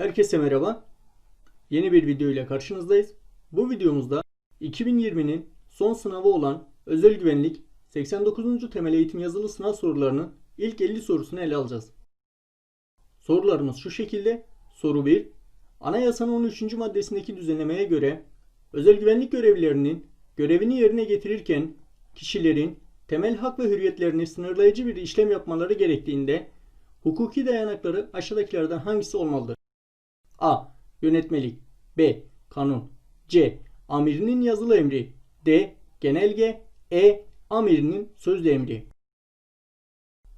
Herkese merhaba. Yeni bir video ile karşınızdayız. Bu videomuzda 2020'nin son sınavı olan özel güvenlik 89. temel eğitim yazılı sınav sorularının ilk 50 sorusunu ele alacağız. Sorularımız şu şekilde. Soru 1. Anayasanın 13. maddesindeki düzenlemeye göre özel güvenlik görevlilerinin görevini yerine getirirken kişilerin temel hak ve hürriyetlerini sınırlayıcı bir işlem yapmaları gerektiğinde hukuki dayanakları aşağıdakilerden hangisi olmalıdır? A. Yönetmelik B. Kanun C. Amirinin yazılı emri D. Genelge E. Amirinin sözlü emri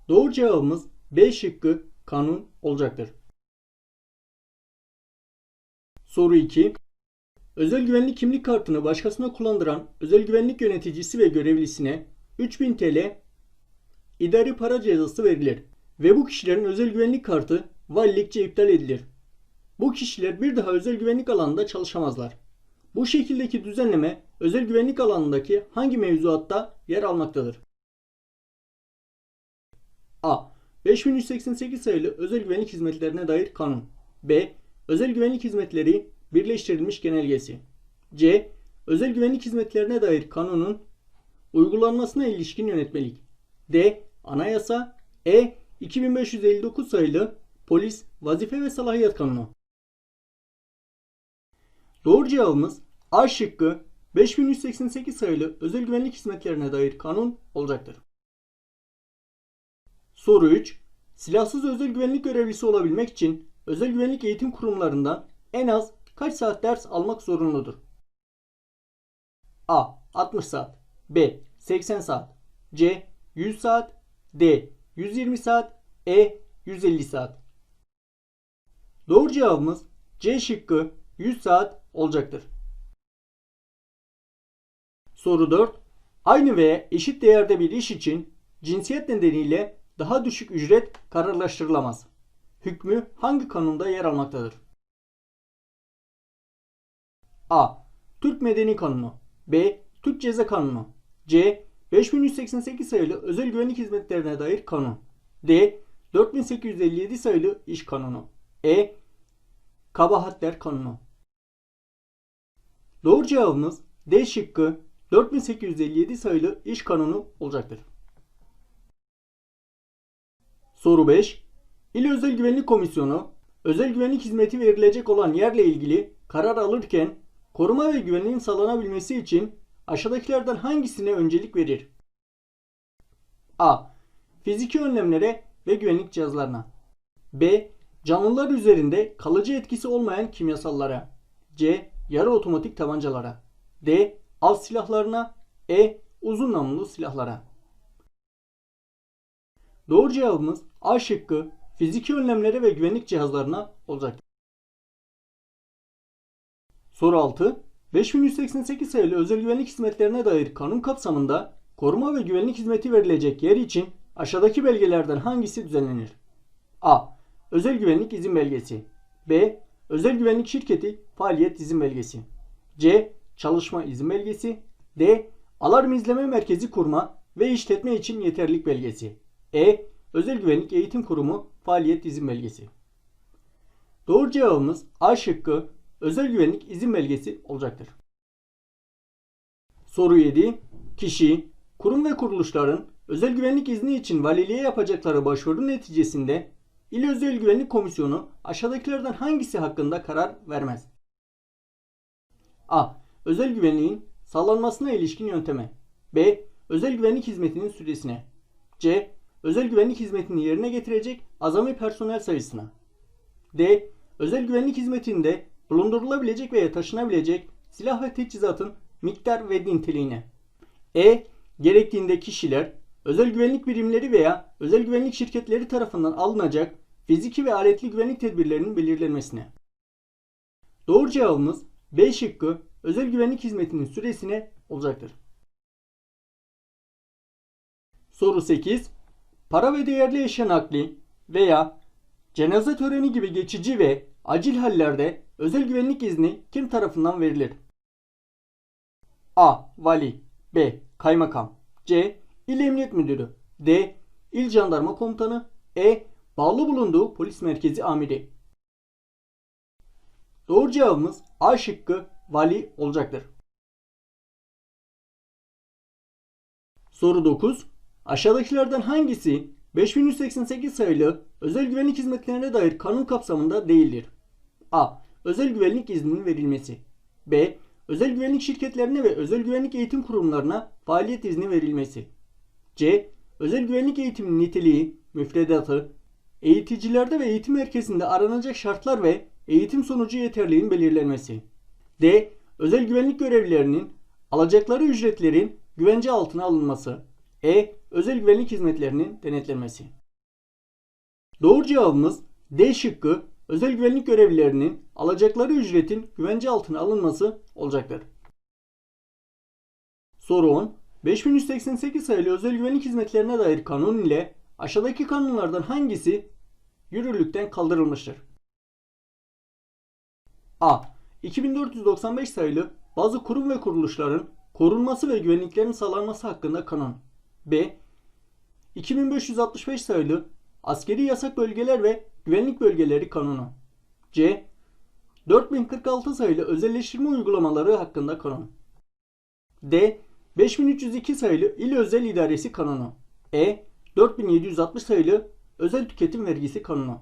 Doğru cevabımız B şıkkı kanun olacaktır. Soru 2. Özel güvenlik kimlik kartını başkasına kullandıran özel güvenlik yöneticisi ve görevlisine 3000 TL idari para cezası verilir ve bu kişilerin özel güvenlik kartı valilikçe iptal edilir. Bu kişiler bir daha özel güvenlik alanında çalışamazlar. Bu şekildeki düzenleme özel güvenlik alanındaki hangi mevzuatta yer almaktadır? A. 5188 sayılı özel güvenlik hizmetlerine dair kanun. B. Özel güvenlik hizmetleri birleştirilmiş genelgesi. C. Özel güvenlik hizmetlerine dair kanunun uygulanmasına ilişkin yönetmelik. D. Anayasa. E. 2559 sayılı Polis Vazife ve Salahiyet Kanunu. Doğru cevabımız A şıkkı 5188 sayılı özel güvenlik hizmetlerine dair kanun olacaktır. Soru 3. Silahsız özel güvenlik görevlisi olabilmek için özel güvenlik eğitim kurumlarından en az kaç saat ders almak zorunludur? A. 60 saat B. 80 saat C. 100 saat D. 120 saat E. 150 saat Doğru cevabımız C şıkkı 100 saat olacaktır. Soru 4. Aynı veya eşit değerde bir iş için cinsiyet nedeniyle daha düşük ücret kararlaştırılamaz. Hükmü hangi kanunda yer almaktadır? A. Türk Medeni Kanunu B. Türk Ceza Kanunu C. 5188 sayılı özel güvenlik hizmetlerine dair kanun D. 4857 sayılı iş kanunu E. Kabahatler Kanunu Doğru cevabımız D şıkkı 4857 sayılı iş kanunu olacaktır. Soru 5. İl Özel Güvenlik Komisyonu özel güvenlik hizmeti verilecek olan yerle ilgili karar alırken koruma ve güvenliğin sağlanabilmesi için aşağıdakilerden hangisine öncelik verir? A. Fiziki önlemlere ve güvenlik cihazlarına. B. Canlılar üzerinde kalıcı etkisi olmayan kimyasallara. C. Yarı otomatik tabancalara. D. Av silahlarına. E. Uzun namlulu silahlara. Doğru cevabımız A şıkkı fiziki önlemlere ve güvenlik cihazlarına olacaktır. Soru 6. 5188 sayılı özel güvenlik hizmetlerine dair kanun kapsamında koruma ve güvenlik hizmeti verilecek yer için aşağıdaki belgelerden hangisi düzenlenir? A. Özel güvenlik izin belgesi. B. Özel güvenlik şirketi faaliyet izin belgesi. C. Çalışma izin belgesi. D. Alarm izleme merkezi kurma ve işletme için yeterlilik belgesi. E. Özel güvenlik eğitim kurumu faaliyet izin belgesi. Doğru cevabımız A şıkkı özel güvenlik izin belgesi olacaktır. Soru 7. Kişi, kurum ve kuruluşların özel güvenlik izni için valiliğe yapacakları başvuru neticesinde İl Özel Güvenlik Komisyonu aşağıdakilerden hangisi hakkında karar vermez? A. Özel güvenliğin sağlanmasına ilişkin yönteme. B. Özel güvenlik hizmetinin süresine. C. Özel güvenlik hizmetini yerine getirecek azami personel sayısına. D. Özel güvenlik hizmetinde bulundurulabilecek veya taşınabilecek silah ve teçhizatın miktar ve niteliğine. E. Gerektiğinde kişiler, özel güvenlik birimleri veya özel güvenlik şirketleri tarafından alınacak fiziki ve aletli güvenlik tedbirlerinin belirlenmesine. Doğru cevabımız B şıkkı özel güvenlik hizmetinin süresine olacaktır. Soru 8. Para ve değerli eşya nakli veya cenaze töreni gibi geçici ve acil hallerde özel güvenlik izni kim tarafından verilir? A. Vali B. Kaymakam C. İl Emniyet Müdürü D. İl Jandarma Komutanı E. Bağlı bulunduğu polis merkezi amiri Doğru cevabımız A şıkkı vali olacaktır. Soru 9. Aşağıdakilerden hangisi 5188 sayılı özel güvenlik hizmetlerine dair kanun kapsamında değildir? A. Özel güvenlik izninin verilmesi. B. Özel güvenlik şirketlerine ve özel güvenlik eğitim kurumlarına faaliyet izni verilmesi. C. Özel güvenlik eğitiminin niteliği, müfredatı, eğiticilerde ve eğitim merkezinde aranacak şartlar ve eğitim sonucu yeterliğin belirlenmesi. D. Özel güvenlik görevlilerinin alacakları ücretlerin güvence altına alınması. E. Özel güvenlik hizmetlerinin denetlenmesi. Doğru cevabımız D şıkkı özel güvenlik görevlilerinin alacakları ücretin güvence altına alınması olacaktır. Soru 10. 5188 sayılı özel güvenlik hizmetlerine dair kanun ile aşağıdaki kanunlardan hangisi yürürlükten kaldırılmıştır? A. 2495 sayılı bazı kurum ve kuruluşların korunması ve güvenliklerinin sağlanması hakkında kanun. B. 2565 sayılı askeri yasak bölgeler ve güvenlik bölgeleri kanunu. C. 4046 sayılı özelleştirme uygulamaları hakkında kanun. D. 5302 sayılı İl Özel İdaresi Kanunu. E. 4760 sayılı Özel Tüketim Vergisi Kanunu.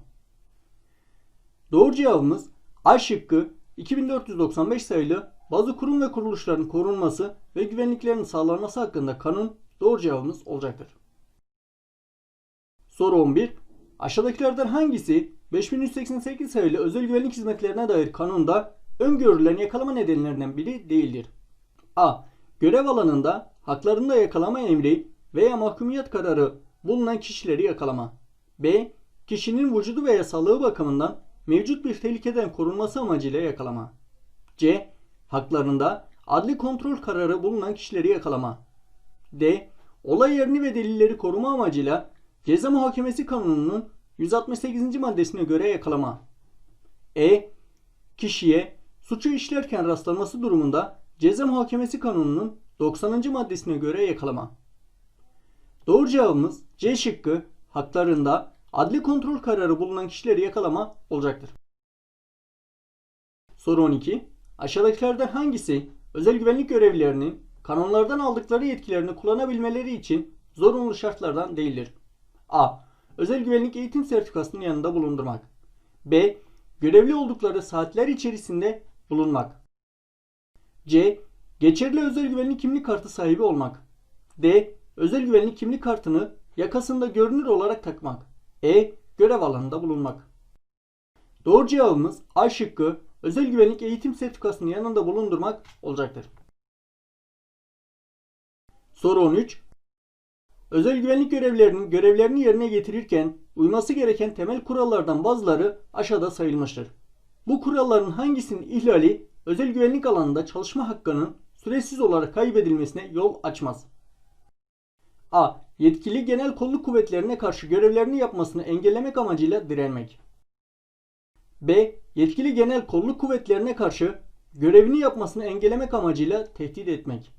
Doğru cevabımız A şıkkı 2495 sayılı bazı kurum ve kuruluşların korunması ve güvenliklerinin sağlanması hakkında kanun doğru cevabımız olacaktır. Soru 11. Aşağıdakilerden hangisi 5188 sayılı özel güvenlik hizmetlerine dair kanunda öngörülen yakalama nedenlerinden biri değildir? A. Görev alanında haklarında yakalama emri veya mahkumiyet kararı bulunan kişileri yakalama. B. Kişinin vücudu veya sağlığı bakımından mevcut bir tehlikeden korunması amacıyla yakalama. C. Haklarında adli kontrol kararı bulunan kişileri yakalama. D. Olay yerini ve delilleri koruma amacıyla Ceza Muhakemesi Kanunu'nun 168. maddesine göre yakalama. E. Kişiye suçu işlerken rastlanması durumunda Ceza Muhakemesi Kanunu'nun 90. maddesine göre yakalama. Doğru cevabımız C şıkkı haklarında adli kontrol kararı bulunan kişileri yakalama olacaktır. Soru 12. Aşağıdakilerden hangisi özel güvenlik görevlilerinin kanunlardan aldıkları yetkilerini kullanabilmeleri için zorunlu şartlardan değildir? A. Özel güvenlik eğitim sertifikasının yanında bulundurmak. B. Görevli oldukları saatler içerisinde bulunmak. C. Geçerli özel güvenlik kimlik kartı sahibi olmak. D. Özel güvenlik kimlik kartını yakasında görünür olarak takmak. E. Görev alanında bulunmak. Doğru cevabımız A şıkkı özel güvenlik eğitim sertifikasının yanında bulundurmak olacaktır. Soru 13. Özel güvenlik görevlilerinin görevlerini yerine getirirken uyması gereken temel kurallardan bazıları aşağıda sayılmıştır. Bu kuralların hangisinin ihlali özel güvenlik alanında çalışma hakkının süresiz olarak kaybedilmesine yol açmaz? A. Yetkili genel kolluk kuvvetlerine karşı görevlerini yapmasını engellemek amacıyla direnmek. B. Yetkili genel kolluk kuvvetlerine karşı görevini yapmasını engellemek amacıyla tehdit etmek.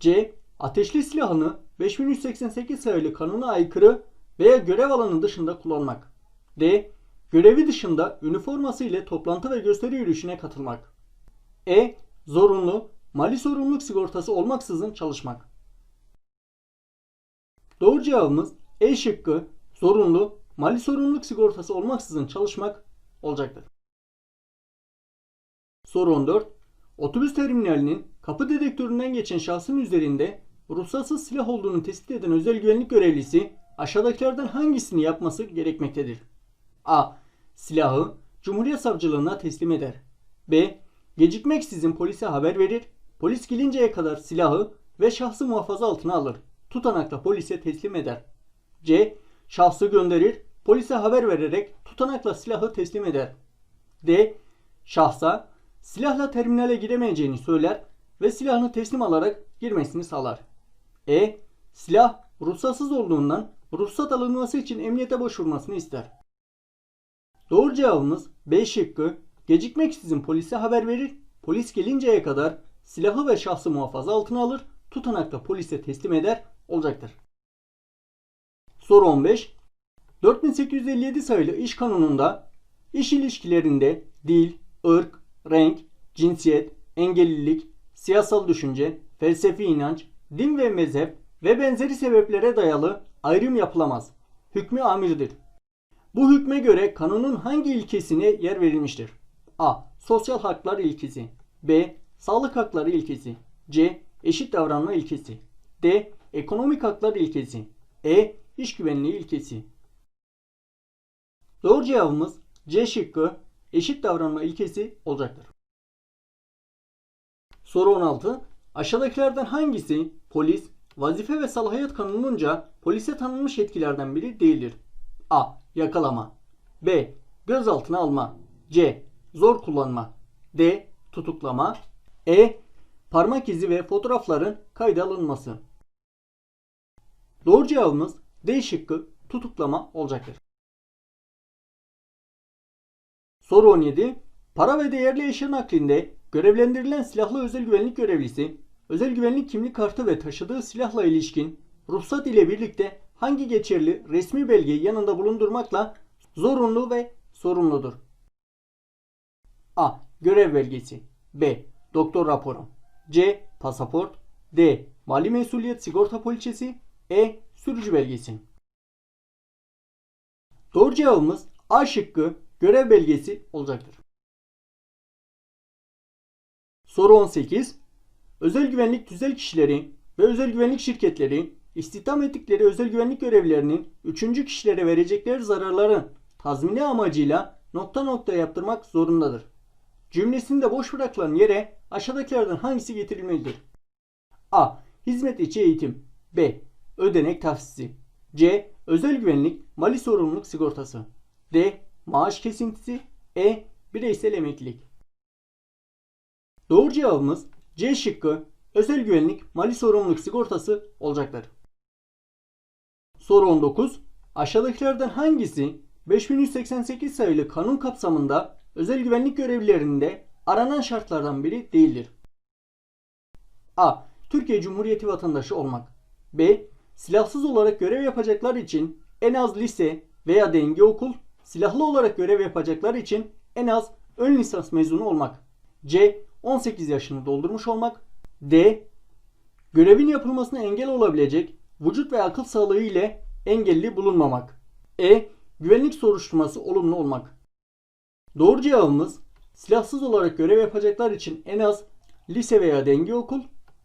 C. Ateşli silahını 5388 sayılı kanuna aykırı veya görev alanı dışında kullanmak. D. Görevi dışında üniforması ile toplantı ve gösteri yürüyüşüne katılmak. E. Zorunlu, mali sorumluluk sigortası olmaksızın çalışmak. Doğru cevabımız E şıkkı zorunlu, mali sorumluluk sigortası olmaksızın çalışmak olacaktır. Soru 14. Otobüs terminalinin kapı dedektöründen geçen şahsın üzerinde ruhsatsız silah olduğunu tespit eden özel güvenlik görevlisi aşağıdakilerden hangisini yapması gerekmektedir? A. Silahı Cumhuriyet Savcılığına teslim eder. B. Gecikmeksizin polise haber verir. Polis gelinceye kadar silahı ve şahsı muhafaza altına alır. Tutanakla polise teslim eder. C. Şahsı gönderir. Polise haber vererek tutanakla silahı teslim eder. D. Şahsa silahla terminale giremeyeceğini söyler ve silahını teslim alarak girmesini sağlar. E. Silah ruhsatsız olduğundan ruhsat alınması için emniyete başvurmasını ister. Doğru cevabımız B şıkkı gecikmeksizin polise haber verir, polis gelinceye kadar silahı ve şahsı muhafaza altına alır, tutanakla polise teslim eder olacaktır. Soru 15. 4857 sayılı iş kanununda iş ilişkilerinde dil, ırk, renk, cinsiyet, engellilik, siyasal düşünce, felsefi inanç, din ve mezhep ve benzeri sebeplere dayalı ayrım yapılamaz. Hükmü amirdir. Bu hükme göre kanunun hangi ilkesine yer verilmiştir? A. Sosyal haklar ilkesi. B. Sağlık hakları ilkesi. C. Eşit davranma ilkesi. D. Ekonomik haklar ilkesi. E. İş güvenliği ilkesi. Doğru cevabımız C şıkkı eşit davranma ilkesi olacaktır. Soru 16. Aşağıdakilerden hangisi polis, vazife ve salahiyet kanununca polise tanınmış yetkilerden biri değildir? A. Yakalama B. Gözaltına alma C. Zor kullanma D. Tutuklama E. Parmak izi ve fotoğrafların kayda alınması. Doğru cevabımız D şıkkı tutuklama olacaktır. Soru 17. Para ve değerli eşya naklinde görevlendirilen silahlı özel güvenlik görevlisi, özel güvenlik kimlik kartı ve taşıdığı silahla ilişkin ruhsat ile birlikte hangi geçerli resmi belgeyi yanında bulundurmakla zorunlu ve sorumludur? A. Görev belgesi B. Doktor raporu C. Pasaport D. Mali mesuliyet sigorta poliçesi E. Sürücü belgesi Doğru cevabımız A şıkkı görev belgesi olacaktır. Soru 18. Özel güvenlik tüzel kişileri ve özel güvenlik şirketleri istihdam ettikleri özel güvenlik görevlerinin üçüncü kişilere verecekleri zararların tazmini amacıyla nokta nokta yaptırmak zorundadır. Cümlesinde boş bırakılan yere aşağıdakilerden hangisi getirilmelidir? A. Hizmet içi eğitim B. Ödenek tahsisi C. Özel güvenlik mali sorumluluk sigortası D. Maaş kesintisi E. Bireysel emeklilik Doğru cevabımız C şıkkı özel güvenlik mali sorumluluk sigortası olacaktır. Soru 19. Aşağıdakilerden hangisi 5188 sayılı kanun kapsamında özel güvenlik görevlilerinde aranan şartlardan biri değildir? A. Türkiye Cumhuriyeti vatandaşı olmak. B. Silahsız olarak görev yapacaklar için en az lise veya denge okul, silahlı olarak görev yapacaklar için en az ön lisans mezunu olmak. C. 18 yaşını doldurmuş olmak. D. Görevin yapılmasına engel olabilecek vücut ve akıl sağlığı ile engelli bulunmamak. E. Güvenlik soruşturması olumlu olmak. Doğru cevabımız silahsız olarak görev yapacaklar için en az lise veya denge okul,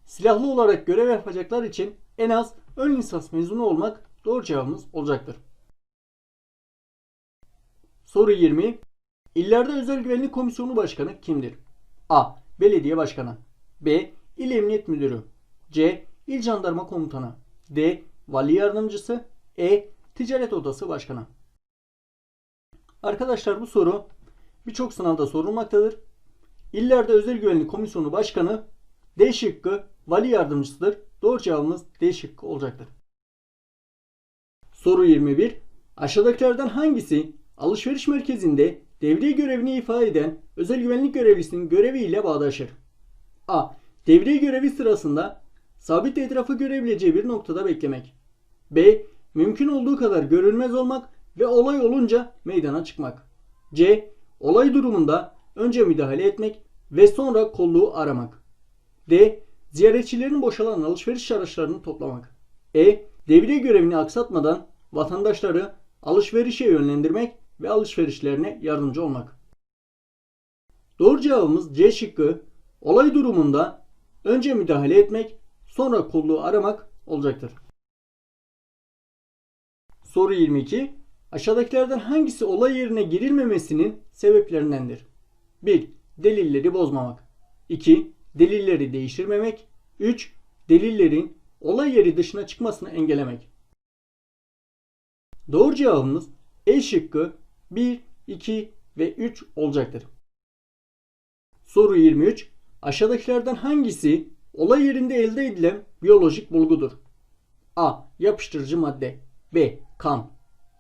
silahlı olarak görev yapacaklar için en az ön lisans mezunu olmak doğru cevabımız olacaktır. Soru 20. İllerde Özel Güvenlik Komisyonu Başkanı kimdir? A. Belediye Başkanı B. İl Emniyet Müdürü C. İl Jandarma Komutanı D. Vali Yardımcısı E. Ticaret Odası Başkanı Arkadaşlar bu soru birçok sınavda sorulmaktadır. İllerde Özel Güvenlik Komisyonu Başkanı D şıkkı vali yardımcısıdır. Doğru cevabımız D şıkkı olacaktır. Soru 21. Aşağıdakilerden hangisi alışveriş merkezinde devriye görevini ifade eden özel güvenlik görevlisinin göreviyle bağdaşır? A. Devriye görevi sırasında sabit etrafı görebileceği bir noktada beklemek. B. Mümkün olduğu kadar görünmez olmak ve olay olunca meydana çıkmak. C. Olay durumunda önce müdahale etmek ve sonra kolluğu aramak. D. Ziyaretçilerin boşalan alışveriş araçlarını toplamak. E. Devriye görevini aksatmadan vatandaşları alışverişe yönlendirmek ve alışverişlerine yardımcı olmak. Doğru cevabımız C şıkkı olay durumunda önce müdahale etmek sonra kolluğu aramak olacaktır. Soru 22. Aşağıdakilerden hangisi olay yerine girilmemesinin sebeplerindendir? 1. Delilleri bozmamak. 2. Delilleri değiştirmemek. 3. Delillerin olay yeri dışına çıkmasını engellemek. Doğru cevabımız E şıkkı 1, 2 ve 3 olacaktır. Soru 23. Aşağıdakilerden hangisi olay yerinde elde edilen biyolojik bulgudur? A. Yapıştırıcı madde B. Kan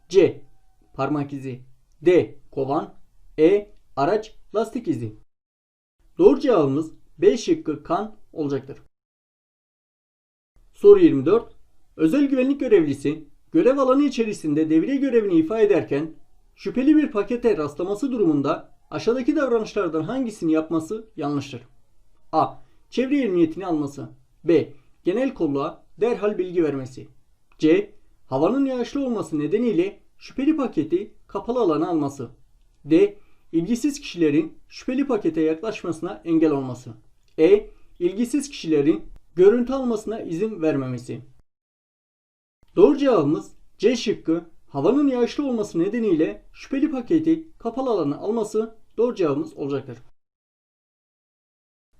C. Parmak izi D. Kovan E. Araç lastik izi Doğru cevabımız B şıkkı kan olacaktır. Soru 24. Özel güvenlik görevlisi görev alanı içerisinde devriye görevini ifa ederken şüpheli bir pakete rastlaması durumunda aşağıdaki davranışlardan hangisini yapması yanlıştır? A. Çevre emniyetini alması. B. Genel kolluğa derhal bilgi vermesi. C. Havanın yağışlı olması nedeniyle şüpheli paketi kapalı alana alması. D. İlgisiz kişilerin şüpheli pakete yaklaşmasına engel olması. E. İlgisiz kişilerin görüntü almasına izin vermemesi. Doğru cevabımız C şıkkı. Havanın yağışlı olması nedeniyle şüpheli paketi kapalı alana alması doğru cevabımız olacaktır.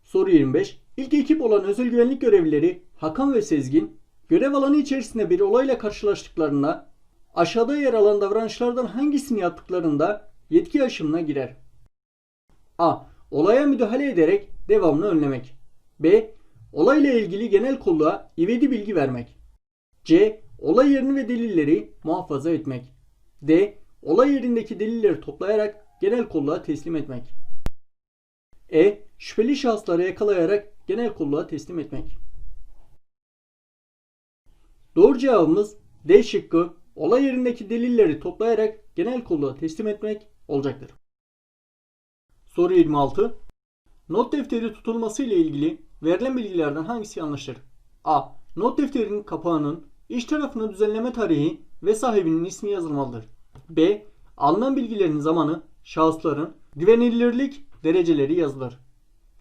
Soru 25. İlk ekip olan özel güvenlik görevlileri Hakan ve Sezgin görev alanı içerisinde bir olayla karşılaştıklarında aşağıda yer alan davranışlardan hangisini yaptıklarında yetki aşımına girer? A. Olaya müdahale ederek devamını önlemek. B. Olayla ilgili genel kolluğa ivedi bilgi vermek. C. Olay yerini ve delilleri muhafaza etmek. D. Olay yerindeki delilleri toplayarak genel kolluğa teslim etmek. E. Şüpheli şahısları yakalayarak genel kolluğa teslim etmek. Doğru cevabımız D şıkkı olay yerindeki delilleri toplayarak genel kolluğa teslim etmek olacaktır. Soru 26. Not defteri tutulması ile ilgili verilen bilgilerden hangisi yanlıştır? A. Not defterinin kapağının iç tarafına düzenleme tarihi ve sahibinin ismi yazılmalıdır. B. Alınan bilgilerin zamanı, şahısların, güvenilirlik dereceleri yazılır.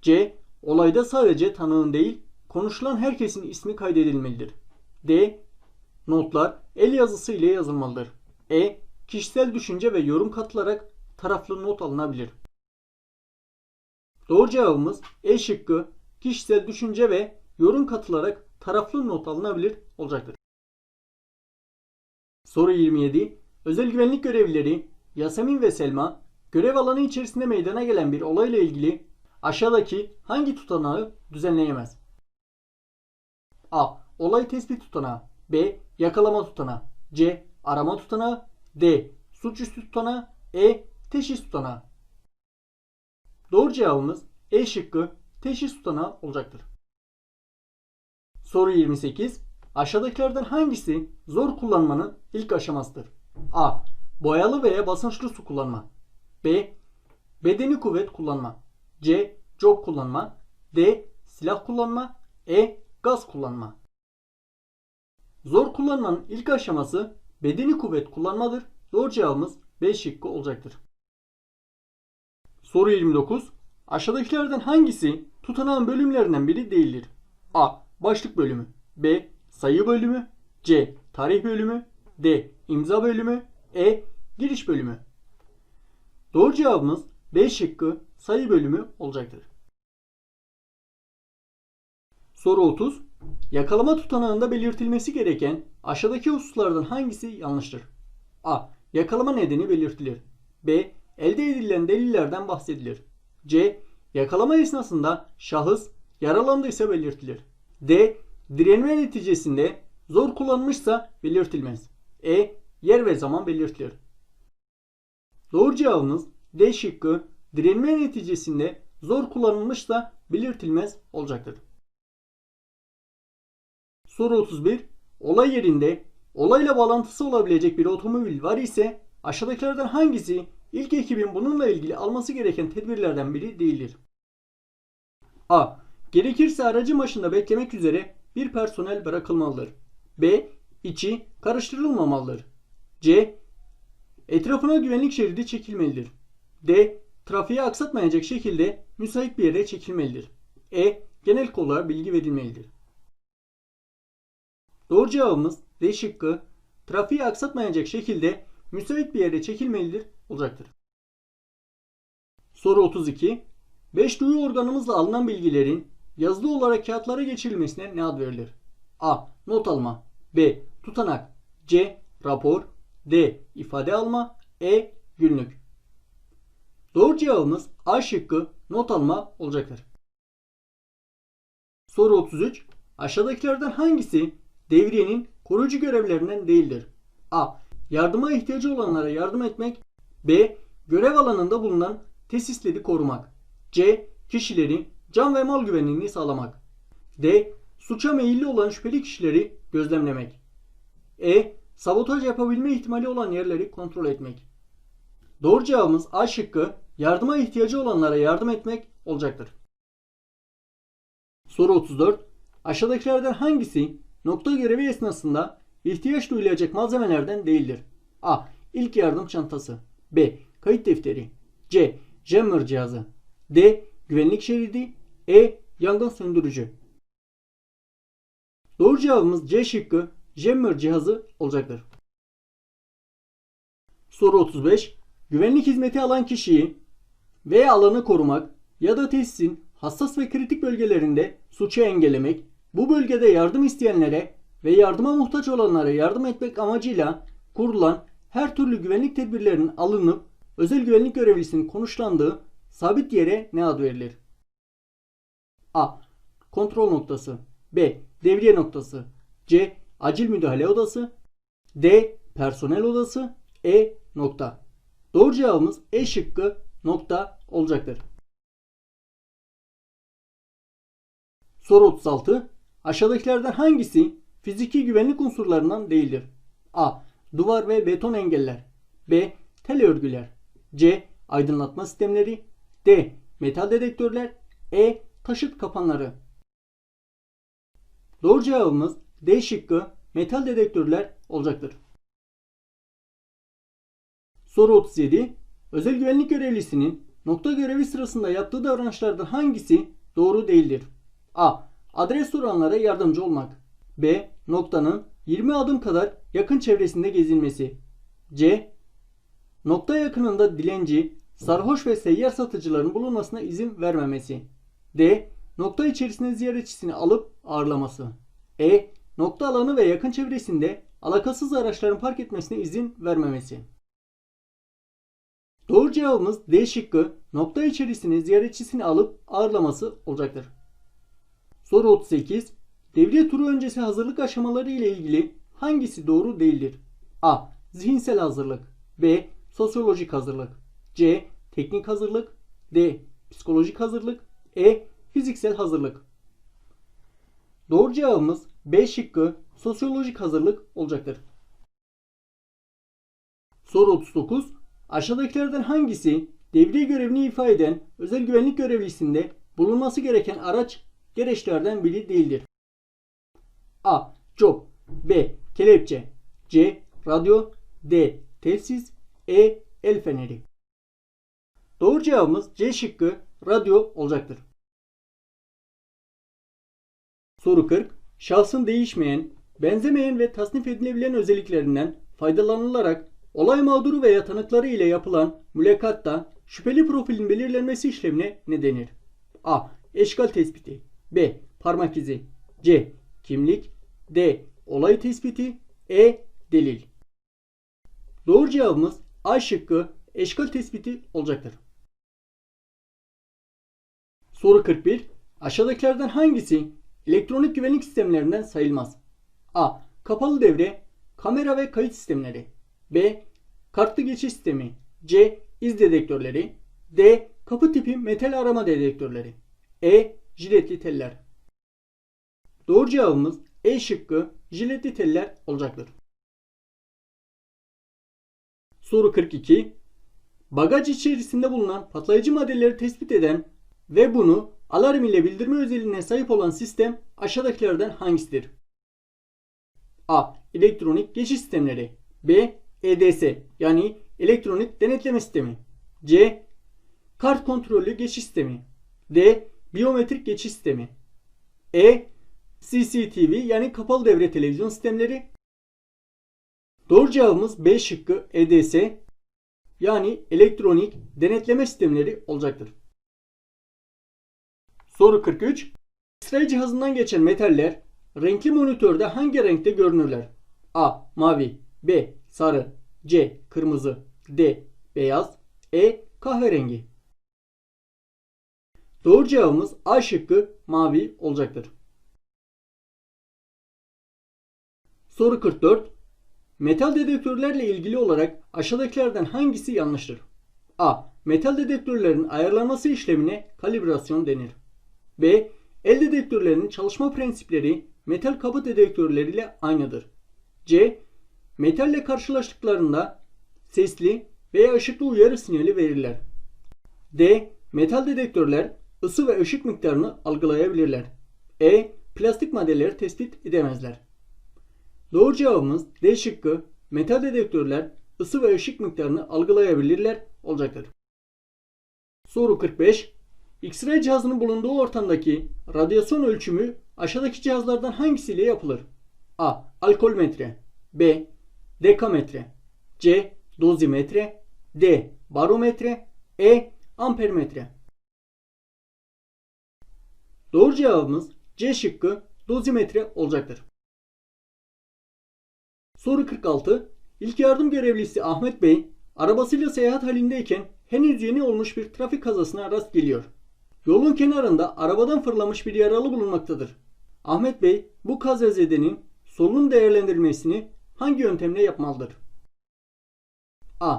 C. Olayda sadece tanığın değil, konuşulan herkesin ismi kaydedilmelidir. D. Notlar el yazısı ile yazılmalıdır. E. Kişisel düşünce ve yorum katılarak taraflı not alınabilir. Doğru cevabımız E şıkkı kişisel düşünce ve yorum katılarak taraflı not alınabilir olacaktır. Soru 27. Özel güvenlik görevlileri Yasemin ve Selma görev alanı içerisinde meydana gelen bir olayla ilgili aşağıdaki hangi tutanağı düzenleyemez? A. Olay tespit tutanağı B. Yakalama tutanağı C. Arama tutanağı D. Suçüstü tutanağı E. Teşhis tutanağı Doğru cevabımız E şıkkı teşhis tutanağı olacaktır. Soru 28. Aşağıdakilerden hangisi zor kullanmanın ilk aşamasıdır? A. Boyalı veya basınçlı su kullanma. B. Bedeni kuvvet kullanma. C. Cop kullanma. D. Silah kullanma. E. Gaz kullanma. Zor kullanmanın ilk aşaması bedeni kuvvet kullanmadır. Doğru cevabımız B şıkkı olacaktır. Soru 29. Aşağıdakilerden hangisi tutanağın bölümlerinden biri değildir? A. Başlık bölümü. B. Sayı bölümü. C. Tarih bölümü. D. İmza bölümü. E. Giriş bölümü. Doğru cevabımız B şıkkı sayı bölümü olacaktır. Soru 30. Yakalama tutanağında belirtilmesi gereken aşağıdaki hususlardan hangisi yanlıştır? A. Yakalama nedeni belirtilir. B. Elde edilen delillerden bahsedilir. C. Yakalama esnasında şahıs yaralandıysa belirtilir. D. Direnme neticesinde zor kullanmışsa belirtilmez. E. Yer ve zaman belirtilir. Doğru cevabımız D şıkkı direnme neticesinde zor kullanılmışsa belirtilmez olacaktır. Soru 31. Olay yerinde olayla bağlantısı olabilecek bir otomobil var ise aşağıdakilerden hangisi ilk ekibin bununla ilgili alması gereken tedbirlerden biri değildir? A. Gerekirse aracın başında beklemek üzere bir personel bırakılmalıdır. B. İçi karıştırılmamalıdır. C. Etrafına güvenlik şeridi çekilmelidir. D. Trafiği aksatmayacak şekilde müsait bir yere çekilmelidir. E. Genel kolluğa bilgi verilmelidir. Doğru cevabımız D şıkkı trafiği aksatmayacak şekilde müsait bir yere çekilmelidir olacaktır. Soru 32. 5 duyu organımızla alınan bilgilerin yazılı olarak kağıtlara geçirilmesine ne ad verilir? A. Not alma B. Tutanak C. Rapor D. ifade alma E. Günlük Doğru cevabımız A şıkkı not alma olacaktır. Soru 33. Aşağıdakilerden hangisi devriyenin koruyucu görevlerinden değildir? A. Yardıma ihtiyacı olanlara yardım etmek. B. Görev alanında bulunan tesisleri korumak. C. Kişilerin can ve mal güvenliğini sağlamak. D. Suça meyilli olan şüpheli kişileri gözlemlemek. E. Sabotaj yapabilme ihtimali olan yerleri kontrol etmek. Doğru cevabımız A şıkkı yardıma ihtiyacı olanlara yardım etmek olacaktır. Soru 34. Aşağıdakilerden hangisi nokta görevi esnasında ihtiyaç duyulacak malzemelerden değildir? A. İlk yardım çantası. B. Kayıt defteri. C. Jammer cihazı. D. Güvenlik şeridi. E. Yangın söndürücü. Doğru cevabımız C şıkkı Jammer cihazı olacaktır. Soru 35. Güvenlik hizmeti alan kişiyi veya alanı korumak ya da tesisin hassas ve kritik bölgelerinde suçu engellemek, bu bölgede yardım isteyenlere ve yardıma muhtaç olanlara yardım etmek amacıyla kurulan her türlü güvenlik tedbirlerinin alınıp özel güvenlik görevlisinin konuşlandığı sabit yere ne ad verilir? A. Kontrol noktası B. Devriye noktası C. Acil müdahale odası D. Personel odası E. Nokta. Doğru cevabımız E şıkkı nokta olacaktır. Soru 36. Aşağıdakilerden hangisi fiziki güvenlik unsurlarından değildir? A. Duvar ve beton engeller. B. Tel örgüler. C. Aydınlatma sistemleri. D. Metal dedektörler. E. Taşıt kapanları. Doğru cevabımız D şıkkı metal dedektörler olacaktır. Soru 37. Özel güvenlik görevlisinin nokta görevi sırasında yaptığı davranışlardan hangisi doğru değildir? A. Adres soranlara yardımcı olmak. B. Noktanın 20 adım kadar yakın çevresinde gezilmesi. C. Nokta yakınında dilenci, sarhoş ve seyyar satıcıların bulunmasına izin vermemesi. D. Nokta içerisinde ziyaretçisini alıp ağırlaması. E. Nokta alanı ve yakın çevresinde alakasız araçların park etmesine izin vermemesi. Doğru cevabımız D şıkkı nokta içerisine ziyaretçisini alıp ağırlaması olacaktır. Soru 38. Devriye turu öncesi hazırlık aşamaları ile ilgili hangisi doğru değildir? A. Zihinsel hazırlık. B. Sosyolojik hazırlık. C. Teknik hazırlık. D. Psikolojik hazırlık. E. Fiziksel hazırlık. Doğru cevabımız B şıkkı sosyolojik hazırlık olacaktır. Soru 39. Aşağıdakilerden hangisi devriye görevini ifade eden özel güvenlik görevlisinde bulunması gereken araç gereçlerden biri değildir? A. Job B. Kelepçe C. Radyo D. Telsiz E. El feneri Doğru cevabımız C şıkkı radyo olacaktır. Soru 40. Şahsın değişmeyen, benzemeyen ve tasnif edilebilen özelliklerinden faydalanılarak olay mağduru veya tanıkları ile yapılan mülakatta şüpheli profilin belirlenmesi işlemine ne denir? A. Eşkal tespiti B. Parmak izi C. Kimlik D. Olay tespiti E. Delil Doğru cevabımız A şıkkı eşkal tespiti olacaktır. Soru 41. Aşağıdakilerden hangisi elektronik güvenlik sistemlerinden sayılmaz? A. Kapalı devre, kamera ve kayıt sistemleri. B. Kartlı geçiş sistemi. C. İz dedektörleri. D. Kapı tipi metal arama dedektörleri. E. Jiletli teller. Doğru cevabımız E şıkkı jiletli teller olacaktır. Soru 42. Bagaj içerisinde bulunan patlayıcı maddeleri tespit eden ve bunu alarm ile bildirme özelliğine sahip olan sistem aşağıdakilerden hangisidir? A. Elektronik geçiş sistemleri. B. EDS yani elektronik denetleme sistemi. C. Kart kontrollü geçiş sistemi. D. Biyometrik geçiş sistemi. E. CCTV yani kapalı devre televizyon sistemleri. Doğru cevabımız B şıkkı EDS yani elektronik denetleme sistemleri olacaktır. Soru 43. X-ray cihazından geçen metaller renkli monitörde hangi renkte görünürler? A. Mavi B. Sarı C. Kırmızı D. Beyaz E. Kahverengi Doğru cevabımız A şıkkı mavi olacaktır. Soru 44. Metal dedektörlerle ilgili olarak aşağıdakilerden hangisi yanlıştır? A. Metal dedektörlerin ayarlanması işlemine kalibrasyon denir. B. El dedektörlerinin çalışma prensipleri metal kabı dedektörleriyle aynıdır. C. Metalle karşılaştıklarında sesli veya ışıklı uyarı sinyali verirler. D. Metal dedektörler ısı ve ışık miktarını algılayabilirler. E. Plastik maddeleri tespit edemezler. Doğru cevabımız D şıkkı. Metal dedektörler ısı ve ışık miktarını algılayabilirler olacaktır. Soru 45. X-ray cihazının bulunduğu ortamdaki radyasyon ölçümü aşağıdaki cihazlardan hangisiyle yapılır? A. Alkolmetre B. Dekametre C. Dozimetre D. Barometre E. Ampermetre Doğru cevabımız C şıkkı dozimetre olacaktır. Soru 46. İlk yardım görevlisi Ahmet Bey arabasıyla seyahat halindeyken henüz yeni olmuş bir trafik kazasına rast geliyor. Yolun kenarında arabadan fırlamış bir yaralı bulunmaktadır. Ahmet Bey bu kazazedenin solunum değerlendirmesini hangi yöntemle yapmalıdır? A.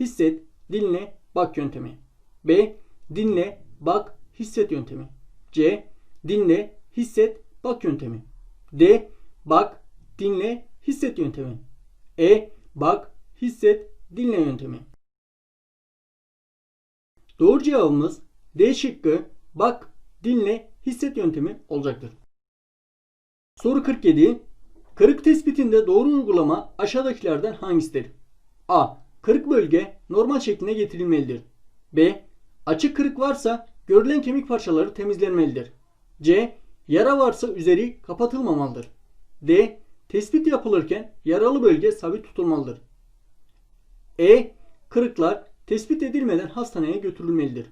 Hisset, dinle, bak yöntemi. B. Dinle, bak, hisset yöntemi. C. Dinle, hisset, bak yöntemi. D. Bak, dinle, hisset yöntemi. E. Bak, hisset, dinle yöntemi. Doğru cevabımız D şıkkı bak, dinle, hisset yöntemi olacaktır. Soru 47. Kırık tespitinde doğru uygulama aşağıdakilerden hangisidir? A. Kırık bölge normal şekline getirilmelidir. B. Açık kırık varsa görülen kemik parçaları temizlenmelidir. C. Yara varsa üzeri kapatılmamalıdır. D. Tespit yapılırken yaralı bölge sabit tutulmalıdır. E. Kırıklar tespit edilmeden hastaneye götürülmelidir.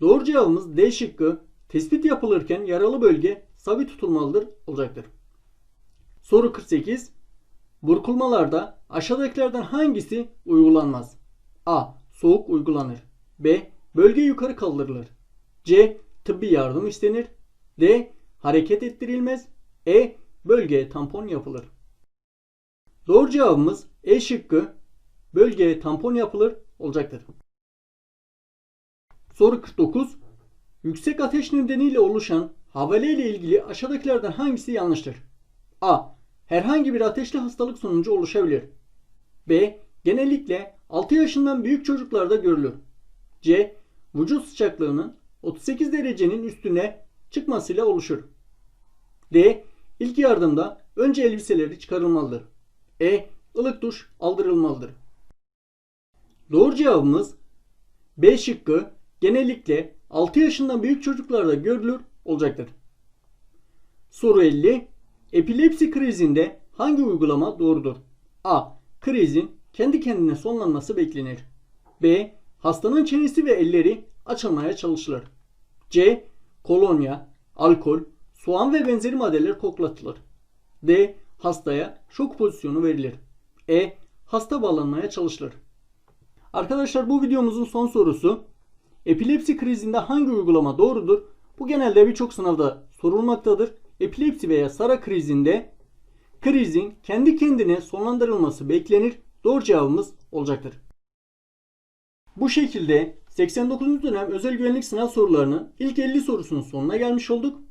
Doğru cevabımız D şıkkı. Tespit yapılırken yaralı bölge sabit tutulmalıdır olacaktır. Soru 48. Burkulmalarda aşağıdakilerden hangisi uygulanmaz? A. Soğuk uygulanır. B. Bölge yukarı kaldırılır. C. Tıbbi yardım istenir. D. Hareket ettirilmez. E. Bölgeye tampon yapılır. Doğru cevabımız E şıkkı. Bölgeye tampon yapılır olacaktır. Soru 49. Yüksek ateş nedeniyle oluşan havale ile ilgili aşağıdakilerden hangisi yanlıştır? A. Herhangi bir ateşli hastalık sonucu oluşabilir. B. Genellikle 6 yaşından büyük çocuklarda görülür. C. Vücut sıcaklığının 38 derecenin üstüne çıkmasıyla oluşur. D. İlk yardımda önce elbiseleri çıkarılmalıdır. E. ılık duş aldırılmalıdır. Doğru cevabımız B şıkkı genellikle 6 yaşından büyük çocuklarda görülür olacaktır. Soru 50. Epilepsi krizinde hangi uygulama doğrudur? A. Krizin kendi kendine sonlanması beklenir. B. Hastanın çenesi ve elleri açılmaya çalışılır. C. Kolonya, alkol, soğan ve benzeri maddeler koklatılır. D. Hastaya şok pozisyonu verilir. E. Hasta bağlanmaya çalışılır. Arkadaşlar bu videomuzun son sorusu. Epilepsi krizinde hangi uygulama doğrudur? Bu genelde birçok sınavda sorulmaktadır. Epilepsi veya SARA krizinde krizin kendi kendine sonlandırılması beklenir. Doğru cevabımız olacaktır. Bu şekilde 89. dönem özel güvenlik sınav sorularının ilk 50 sorusunun sonuna gelmiş olduk.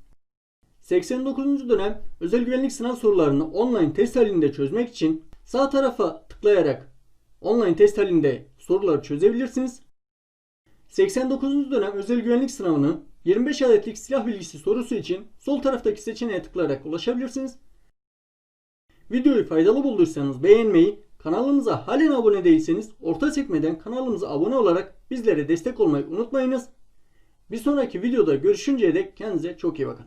89. dönem özel güvenlik sınav sorularını online test halinde çözmek için sağ tarafa tıklayarak online test halinde soruları çözebilirsiniz. 89. dönem özel güvenlik sınavını 25 adetlik silah bilgisi sorusu için sol taraftaki seçeneğe tıklayarak ulaşabilirsiniz. Videoyu faydalı bulduysanız beğenmeyi, kanalımıza halen abone değilseniz orta sekmeden kanalımıza abone olarak bizlere destek olmayı unutmayınız. Bir sonraki videoda görüşünceye dek kendinize çok iyi bakın.